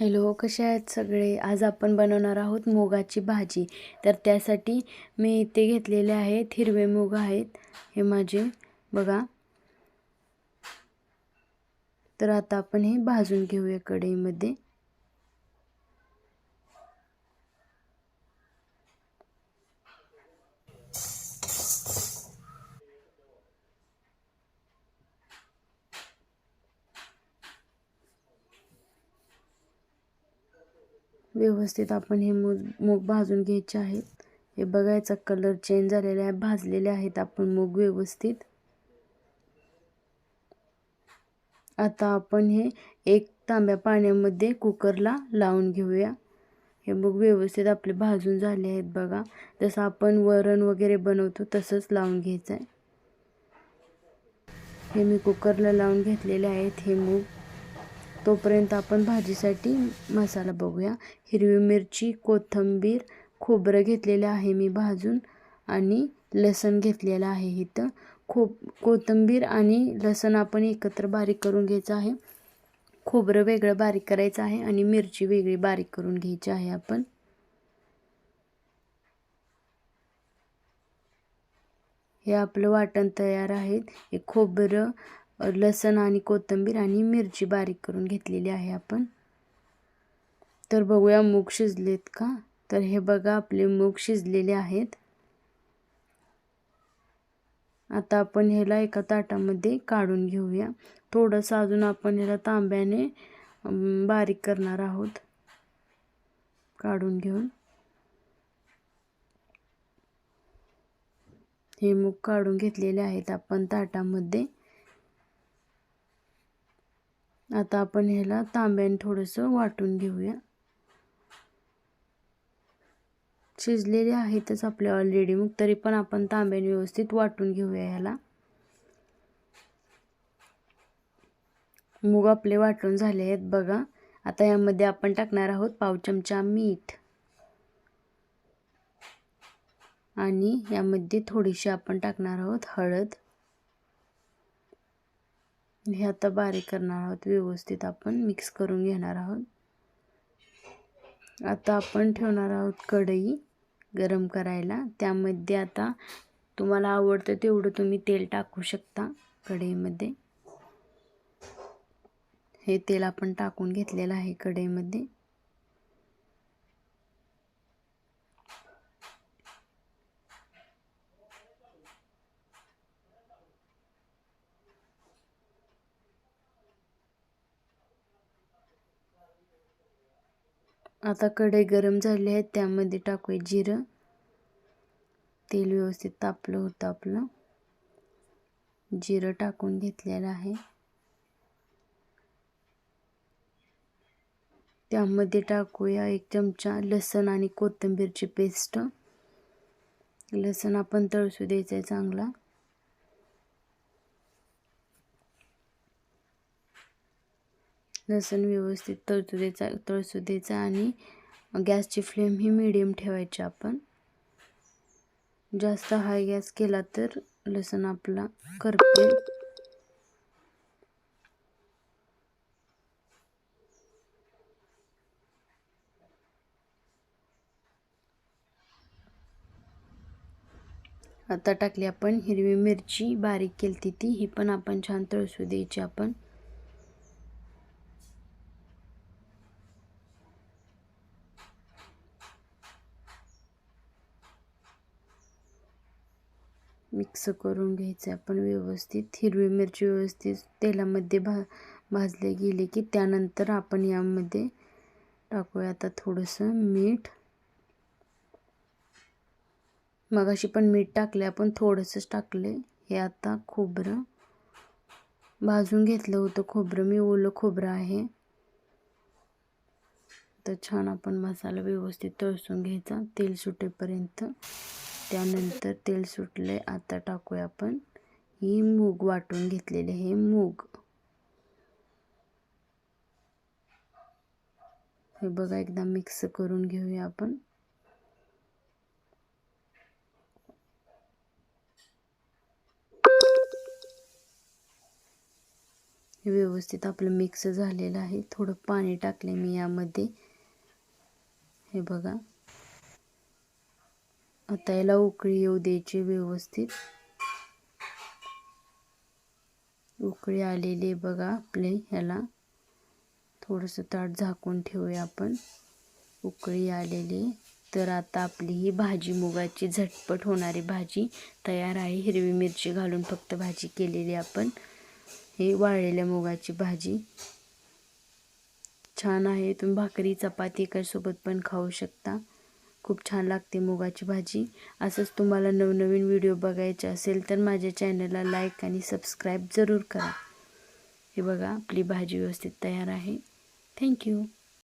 Hello कसे आहेत सगळे? आज आपण बनवणार आहोत मुगाची भाजी. तर त्यासाठी मी इथे घेतलेले आहेत हिरवे मूग आहेत. हे माझे बघा. तर आता आपण हे भाजून घेऊया कढईमध्ये. व्यवस्थित आपण हे मूग मूग भाजून घ्यायचे आहेत. हे बघायचा कलर चेंज झालेला आहे भाजलेले आहेत आपण मूग व्यवस्थित. आता आपण हे एक तांब्या पाण्यामध्ये कुकरला लावून घेऊया. हे मूग व्यवस्थित आपले भाजून झाले आहेत बघा. जसं आपण वरण वगैरे बनवतो तसंच लावून घ्यायचं आहे हे मी कुकरला लावून घेतलेले आहेत हे मूग. तोपर्यंत आपण भाजीसाठी मसाला बघूया. हिरवी मिरची कोथिंबीर खोबरं घेतलेलं आहे मी भाजून आणि लसण घेतलेलं आहे इथं. खो कोथिंबीर आणि लसण आपण एकत्र बारीक करून घ्यायचं आहे. खोबरं वेगळं बारीक करायचं आहे आणि मिरची वेगळी बारीक करून घ्यायची आहे आपण. हे आपलं वाटण तयार आहे. हे खोबरं लसण आणि कोथिंबीर आणि मिरची बारीक करून घेतलेली आहे आपण. तर बघूया मूग शिजलेत का? तर हे बघा आपले मूग शिजलेले आहेत. आता आपण ह्याला एका ताटामध्ये काढून घेऊया. थोडंसं अजून आपण ह्याला तांब्याने बारीक करणार आहोत. काढून घेऊन. हे मूग काढून घेतलेले आहेत आपण ताटामध्ये. आता आपण ह्याला तांब्याने थोडंसं वाटून घेऊया. शिजलेले आहेतच आपले ऑलरेडी मग तरी पण आपण तांब्याने व्यवस्थित वाटून घेऊया ह्याला. मूग आपले वाटून झाले आहेत बघा. आता यामध्ये आपण टाकणार आहोत पाव चमचा मीठ. आणि यामध्ये थोडीशी आपण टाकणार आहोत हळद. हे आता बारीक करणार आहोत व्यवस्थित आपण मिक्स करून घेणार आहोत. आता आपण ठेवणार आहोत कढई गरम करायला. त्यामध्ये आता तुम्हाला आवडतं तेवढं तुम्ही तेल टाकू शकता कढईमध्ये. हे तेल आपण टाकून घेतलेलं आहे कढईमध्ये. आता कढई गरम झाली आहे त्यामध्ये टाकूया जिरं. तेल व्यवस्थित तापलं होतं आपलं. जिरं टाकून घेतलेलं आहे. त्यामध्ये टाकूया एक चमचा लसण आणि कोथिंबीरची पेस्ट. लसण आपण तळसू द्यायचं आहे चांगला. लसूण व्यवस्थित तळतुदेचा तळसुदेचा तळसू द्यायचा आणि गॅसची फ्लेम ही मिडियम ठेवायची आपण. जास्त हाय गॅस केला तर लसूण आपला करपेल आता टाकली आपण हिरवी मिरची बारीक केली ती ही पण आपण छान तळसू द्यायची आपण मिक्स करून घ्यायचं. आपण व्यवस्थित हिरवी मिरची व्यवस्थित तेलामध्ये भा भाजले गेले की त्यानंतर आपण यामध्ये टाकूया. आता थोडंसं मीठ. मगाशी पण मीठ टाकले आपण थोडंसंच टाकले हे आता खोबरं. भाजून घेतलं होतं खोबरं. मी ओलं खोबरं आहे. तर छान आपण मसाला व्यवस्थित तळसून घ्यायचा. तेल सुटेपर्यंत. त्यानंतर तेल सुटले आता टाकूया आपण. ही मूग वाटून घेतलेले हे मूग. हे बघा एकदा मिक्स करून घेऊया आपण. हे व्यवस्थित आपलं मिक्स झालेलं आहे. थोडं पाणी टाकले मी यामध्ये. हे बघा. आता याला उकळी येऊ द्यायची व्यवस्थित. उकळी आलेली बघा आपले ह्याला थोडंसं ताट झाकून ठेवूया आपण. उकळी आलेली तर आता आपली ही भाजी मुगाची झटपट होणारी भाजी तयार आहे. हिरवी मिरची घालून फक्त भाजी केलेली आपण. हे वाळलेल्या मुगाची भाजी. छान आहे. तुम्ही भाकरी चपाती एकासोबत पण खाऊ शकता. खूप छान लागते मुगाची भाजी. असंच तुम्हाला नवनवीन व्हिडिओ बघायचे असेल तर माझ्या चॅनलला लाईक आणि सबस्क्राईब जरूर करा. हे बघा आपली भाजी व्यवस्थित तयार आहे. थँक्यू